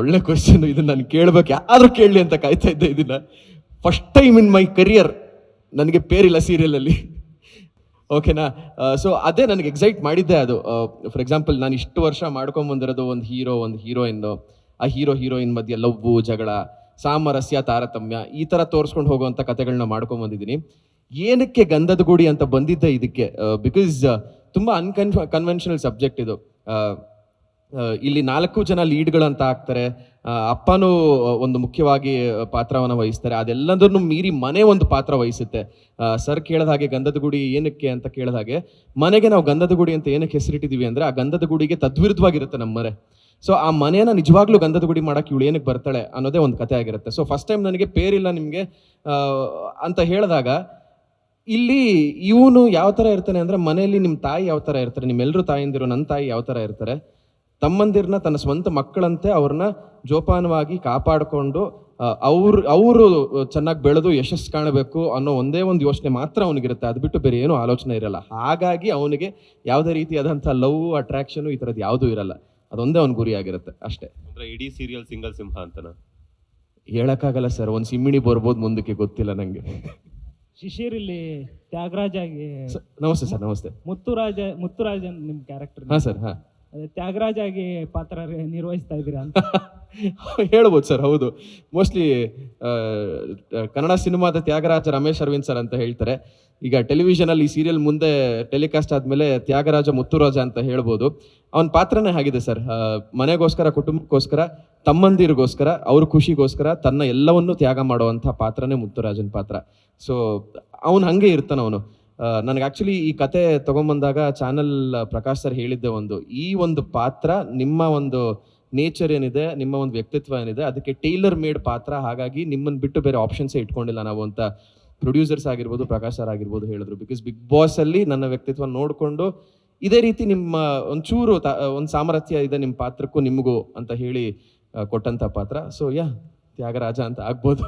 ಒಳ್ಳೆ ಕ್ವಶನ್ ಇದು ನಾನು ಕೇಳ್ಬೇಕು. ಯಾರು ಕೇಳಲಿ ಅಂತ ಕಾಯ್ತಾ ಇದ್ದೆ ಇದನ್ನ first time in my career ನನಗೆ ಪೇರಿಲ್ಲ ಸೀರಿಯಲಲ್ಲಿ ಓಕೆನಾ ಸೊ ಅದೇ ನನಗೆ ಎಕ್ಸೈಟ್ ಮಾಡಿದ್ದೆ ಅದು. ಫಾರ್ ಎಕ್ಸಾಂಪಲ್ ನಾನು ಇಷ್ಟು ವರ್ಷ ಮಾಡ್ಕೊಂಡ್ ಬಂದಿರೋದು ಒಂದು ಹೀರೋ ಒಂದು ಹೀರೋಯಿನ್ ಆ ಹೀರೋ ಹೀರೋಯಿನ್ ಮಧ್ಯೆ ಲವ್ವು ಜಗಳ, ಸಾಮರಸ್ಯ, ತಾರತಮ್ಯ ಈ ಥರ ತೋರಿಸ್ಕೊಂಡು ಹೋಗುವಂಥ ಕತೆಗಳನ್ನ ಮಾಡ್ಕೊಂಡ್ ಬಂದಿದ್ದೀನಿ. ಏನಕ್ಕೆ ಗಂಧದ ಗುಡಿ ಅಂತ ಬಂದಿದ್ದೆ ಇದಕ್ಕೆ? ಬಿಕಾಸ್ ತುಂಬ ಅನ್ಕನ್ ಕನ್ವೆನ್ಷನಲ್ ಸಬ್ಜೆಕ್ಟ್ ಇದು. ಇಲ್ಲಿ ನಾಲ್ಕು ಜನ ಲೀಡ್ಗಳಂತ ಆಗ್ತಾರೆ ಅಪ್ಪನೂ ಒಂದು ಮುಖ್ಯವಾಗಿ ಪಾತ್ರವನ್ನು ವಹಿಸ್ತಾರೆ. ಅದೆಲ್ಲದನ್ನು ಮೀರಿ ಮನೆ ಒಂದು ಪಾತ್ರ ವಹಿಸುತ್ತೆ. ಸರ್ ಕೇಳಿದ ಹಾಗೆ ಗಂಧದ ಗುಡಿ ಏನಕ್ಕೆ ಅಂತ ಕೇಳಿದ ಹಾಗೆ, ಮನೆಗೆ ನಾವು ಗಂಧದ ಗುಡಿ ಅಂತ ಏನಕ್ಕೆ ಹೆಸರಿಟ್ಟಿದ್ದೀವಿ ಅಂದ್ರೆ, ಆ ಗಂಧದ ಗುಡಿಗೆ ತದ್ವಿರುದ್ಧವಾಗಿರುತ್ತೆ ನಮ್ಮ ಮನೆ ಸೊ, ಆ ಮನೆಯನ್ನ ನಿಜವಾಗ್ಲೂ ಗಂಧದ ಗುಡಿ ಮಾಡಕ್ಕೆ ಇವಳು ಏನಕ್ಕೆ ಬರ್ತಾಳೆ ಅನ್ನೋದೇ ಒಂದು ಕತೆ ಆಗಿರುತ್ತೆ. ಸೊ ಫಸ್ಟ್ ಟೈಮ್ ನನಗೆ ಪೇರಿಲ್ಲ ನಿಮಗೆ. ಅಂತ ಹೇಳಿದಾಗ, ಇಲ್ಲಿ ಇವನು ಯಾವ ಥರ ಇರ್ತಾನೆ ಅಂದ್ರೆ, ಮನೆಯಲ್ಲಿ ನಿಮ್ಮ ತಾಯಿ ಯಾವ ಥರ ಇರ್ತಾರೆ ನಿಮ್ಮೆಲ್ಲರೂ ತಾಯಿಂದಿರೋ ನನ್ನ ತಾಯಿ ಯಾವ ಥರ ಇರ್ತಾರೆ ತಮ್ಮಂದಿರನ್ನ ತನ್ನ ಸ್ವಂತ ಮಕ್ಕಳಂತೆ ಅವ್ರನ್ನ ಜೋಪಾನವಾಗಿ ಕಾಪಾಡಿಕೊಂಡು ಅವ್ರು ಅವರು ಚೆನ್ನಾಗಿ ಬೆಳೆದು ಯಶಸ್ಸು ಕಾಣಬೇಕು ಅನ್ನೋ ಒಂದೇ ಒಂದು ಯೋಚನೆ ಮಾತ್ರ ಅವನಿಗಿರುತ್ತೆ. ಅದು ಬಿಟ್ಟು ಬೇರೆ ಏನೂ ಆಲೋಚನೆ ಇರಲ್ಲ. ಹಾಗಾಗಿ ಅವನಿಗೆ ಯಾವುದೇ ರೀತಿಯಾದಂಥ ಲವ್ ಅಟ್ರಾಕ್ಷನು ಈ ಥರದ್ದು ಯಾವುದೂ ಇರಲ್ಲ. ಅದೊಂದೇ ಅವ್ನ ಗುರಿ ಆಗಿರುತ್ತೆ ಅಷ್ಟೇ. ಅಂದ್ರೆ ಇಡೀ ಸೀರಿಯಲ್ ಸಿಂಗಲ್ ಸಿಂಹ ಅಂತನ? ಹೇಳೋಕ್ಕಾಗಲ್ಲ ಸರ್ ಒಂದು ಸಿಮ್ಮಿಣಿ ಬರ್ಬೋದು ಮುಂದಕ್ಕೆ ಗೊತ್ತಿಲ್ಲ ನನಗೆ ಶಿಶಿರ್ ಇಲ್ಲಿ ತ್ಯಾಗರಾಜ್ ಆಗಿ ನಮಸ್ತೆ ಸರ್ ನಮಸ್ತೆ. ಮುತ್ತುರಾಜ ಮುತ್ತುರಾಜ್ ರಾಜ ನಿಮ್ ಕ್ಯಾರೆಕ್ಟರ್ ಹಾಂ ಸರ್ ಹಾಂ. ಅದೇ ತ್ಯಾಗರಾಜ್ ಆಗಿ ಪಾತ್ರ ನಿರ್ವಹಿಸ್ತಾ ಇದ್ದೀರಾ ಅಂತ. ಹೇಳ್ಬೋದು ಸರ್, ಹೌದು. ಮೋಸ್ಟ್ಲಿ ಕನ್ನಡ ಸಿನಿಮಾದ ತ್ಯಾಗರಾಜ ರಮೇಶ್ ಅರವಿಂದ್ ಸರ್ ಅಂತ ಹೇಳ್ತಾರೆ. ಈಗ ಟೆಲಿವಿಷನ್ ಅಲ್ಲಿ ಸೀರಿಯಲ್ ಮುಂದೆ ಟೆಲಿಕಾಸ್ಟ್ ಆದಮೇಲೆ ತ್ಯಾಗರಾಜ ಮುತ್ತುರಾಜ ಅಂತ ಹೇಳ್ಬೋದು. ಅವನ ಪಾತ್ರನೇ ಆಗಿದೆ ಸರ್. ಮನೆಗೋಸ್ಕರ, ಕುಟುಂಬಕ್ಕೋಸ್ಕರ, ತಮ್ಮಂದಿರಿಗೋಸ್ಕರ, ಅವ್ರ ಖುಷಿಗೋಸ್ಕರ ತನ್ನ ಎಲ್ಲವನ್ನೂ ತ್ಯಾಗ ಮಾಡುವಂಥ ಪಾತ್ರನೇ ಮುತ್ತುರಾಜನ ಪಾತ್ರ. ಸೊ ಅವನು ಹಂಗೆ ಇರ್ತಾನ ಅವನು. ನನಗೆ ಆಕ್ಚುಲಿ ಈ ಕತೆ ತಗೊಂಬಂದಾಗ ಚಾನಲ್ ಪ್ರಕಾಶ್ ಸರ್ ಹೇಳಿದ್ದೆ ಒಂದು. ಈ ಒಂದು ಪಾತ್ರ ನಿಮ್ಮ ಒಂದು ನೇಚರ್ ಏನಿದೆ ನಿಮ್ಮ ಒಂದು ವ್ಯಕ್ತಿತ್ವ ಏನಿದೆ ಅದಕ್ಕೆ ಟೈಲರ್ ಮೇಡ್ ಪಾತ್ರ. ಹಾಗಾಗಿ ನಿಮ್ಮನ್ನು ಬಿಟ್ಟು ಬೇರೆ ಆಪ್ಷನ್ಸೇ ಇಟ್ಕೊಂಡಿಲ್ಲ ನಾವು ಅಂತ ಪ್ರೊಡ್ಯೂಸರ್ಸ್ ಆಗಿರ್ಬೋದು ಪ್ರಕಾಶ್ ಸರ್ ಆಗಿರ್ಬೋದು ಹೇಳಿದ್ರು. ಬಿಕಾಸ್ ಬಿಗ್ ಬಾಸ್ ಅಲ್ಲಿ ನನ್ನ ವ್ಯಕ್ತಿತ್ವ ನೋಡಿಕೊಂಡು ಇದೇ ರೀತಿ ನಿಮ್ಮ ಒಂಚೂರು ಒಂದು ಸಾಮರ್ಥ್ಯ ಇದೆ ನಿಮ್ಮ ಪಾತ್ರಕ್ಕೂ ನಿಮಗೂ ಅಂತ ಹೇಳಿ ಕೊಟ್ಟಂತ ಪಾತ್ರ. ಸೊ ಯಾ ತ್ಯಾಗರಾಜ ಅಂತ ಆಗ್ಬೋದು.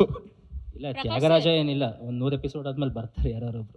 ಇಲ್ಲ ತ್ಯಾಗರಾಜ ಏನಿಲ್ಲ ಒಂದು ನೂರು ಎಪಿಸೋಡ್ ಆದ್ಮೇಲೆ ಬರ್ತಾರೆ ಯಾರೊಬ್ರು